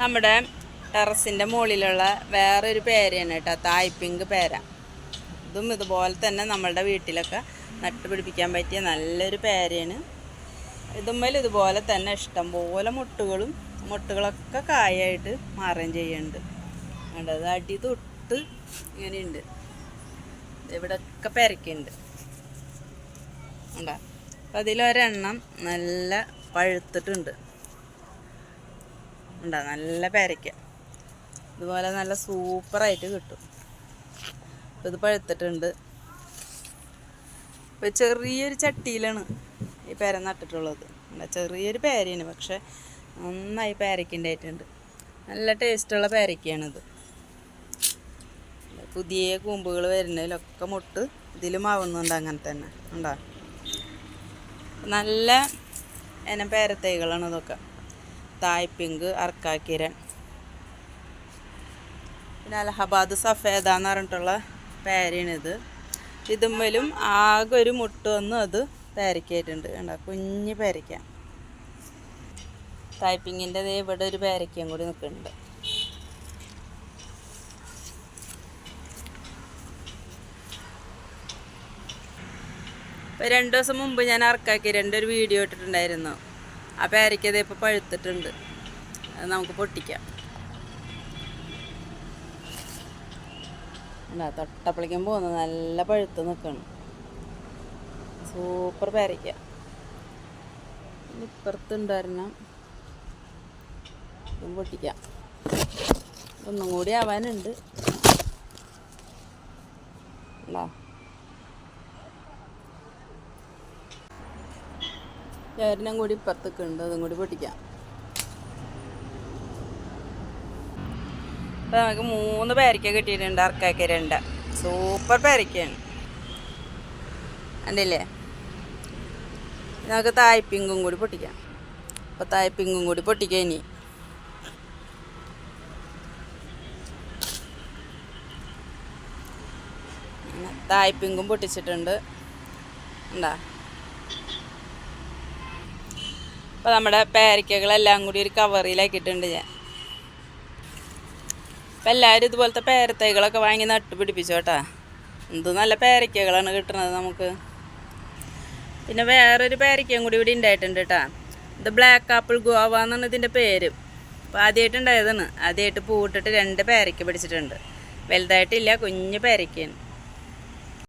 നമ്മുടെ ടെറസിന്റെ മുകളിലുള്ള വേറൊരു പേരയാണ് കേട്ടോ തായ്പിങ്ക് പേര. ഇതും ഇതുപോലെ തന്നെ നമ്മളുടെ വീട്ടിലൊക്കെ നട്ടുപിടിപ്പിക്കാൻ പറ്റിയ നല്ലൊരു പേരയാണ്. ഇതുമ്മേൽ ഇതുപോലെ തന്നെ ഇഷ്ടംപോലെ മുട്ടുകളും മുട്ടുകളൊക്കെ കായായിട്ട് മാറുകയും ചെയ്യുന്നുണ്ട്. കണ്ടത് അടി തൊട്ട് ഇങ്ങനെയുണ്ട്. ഇവിടെയൊക്കെ പെരക്കുണ്ട് ഉണ്ടോ അപ്പം അതിലൊരെണ്ണം നല്ല പഴുത്തിട്ടുണ്ട്. ഉണ്ടാ? നല്ല പേരയ്ക്ക. ഇതുപോലെ നല്ല സൂപ്പറായിട്ട് കിട്ടും. അപ്പോൾ ഇത് പഴുത്തിട്ടുണ്ട്. ഇപ്പോൾ ചെറിയൊരു ചട്ടിയിലാണ് ഈ പേര നട്ടിട്ടുള്ളത്. ചെറിയൊരു പേരയാണ് പക്ഷെ നന്നായി പേരയ്ക്കുണ്ടായിട്ടുണ്ട് നല്ല ടേസ്റ്റുള്ള പേരയ്ക്കാണിത് പുതിയ കൂമ്പുകൾ വരുന്നതിലൊക്കെ മുട്ട് ഇതിലും ആവുന്നുണ്ട് അങ്ങനെ തന്നെ. ഉണ്ടോ? നല്ല ഇനം പേരത്തൈകളാണ് ഇതൊക്കെ. തായ്പിങ്ക് അർക്കാക്കിരൻ. പിന്നെ അലഹബാദ് സഫേദ എന്ന് പറഞ്ഞിട്ടുള്ള പേരയാണിത് ഇതുമ്മലും ആകെ ഒരു മുട്ട വന്ന് അത് പേരയ്ക്കായിട്ടുണ്ട്. കണ്ടോ? കുഞ്ഞ് പേരയ്ക്ക. ടൈപ്പിങ്ങിന്റെ ഇവിടെ ഒരു പേരയ്ക്കയും കൂടി നിൽക്കുന്നുണ്ട്. രണ്ട് ദിവസം മുമ്പ് ഞാൻ അർക്കാക്കി രണ്ടൊരു വീഡിയോ ഇട്ടിട്ടുണ്ടായിരുന്നു. ആ പേരയ്ക്കത് ഇപ്പോൾ പഴുത്തിട്ടുണ്ട്. അത് നമുക്ക് പൊട്ടിക്കാം. അല്ല തൊട്ടപ്പളിക്കാൻ പോകുന്നത് നല്ല പഴുത്ത് നിൽക്കണം. സൂപ്പർ പേരയ്ക്ക. ഇപ്പുറത്തുണ്ടായിരുന്ന പൊട്ടിക്കാം. ഒന്നും കൂടി ആവാനുണ്ട്. ഉണ്ടോ ഒരെണ്ണം കൂടി ഇപ്പുറത്തൊക്കെ ഉണ്ട് അതും കൂടി പൊട്ടിക്കാം. അപ്പോൾ നമുക്ക് മൂന്ന് പേരയ്ക്ക കിട്ടിയിട്ടുണ്ട്. അർക്കാക്ക രണ്ട്. സൂപ്പർ പേരയ്ക്കയാണ് കണ്ടില്ലേ? നമുക്ക് തായ്പിങ്കും കൂടി പൊട്ടിക്കാം. അപ്പോൾ തായ്പിങ്കും കൂടി പൊട്ടിക്കാം ഇനി. തായ്പിങ്കും പൊട്ടിച്ചിട്ടുണ്ട്. ഉണ്ടാ അപ്പോൾ നമ്മുടെ പേരക്കകളെല്ലാം കൂടി ഒരു കവറിലാക്കിയിട്ടുണ്ട് ഞാൻ. അപ്പം എല്ലാവരും ഇതുപോലത്തെ പേരത്തൈകളൊക്കെ വാങ്ങി നട്ട് പിടിപ്പിച്ചോട്ടാ. എന്ത് നല്ല പേരക്കകളാണ് കിട്ടുന്നത് നമുക്ക്. പിന്നെ വേറൊരു പേരക്കയും കൂടി ഇവിടെ ഉണ്ടായിട്ടുണ്ട് കേട്ടാ. ഇത് ബ്ലാക്ക് ആപ്പിൾ ഗോവ എന്നാണ് ഇതിന്റെ പേര്. അപ്പോൾ ആദ്യമായിട്ട് ഉണ്ടായതാണ്. ആദ്യമായിട്ട് പൂട്ടിട്ട് രണ്ട് പേരക്ക പിടിച്ചിട്ടുണ്ട്. വലുതായിട്ടില്ല കുഞ്ഞ് പേരയ്ക്കയാണ്.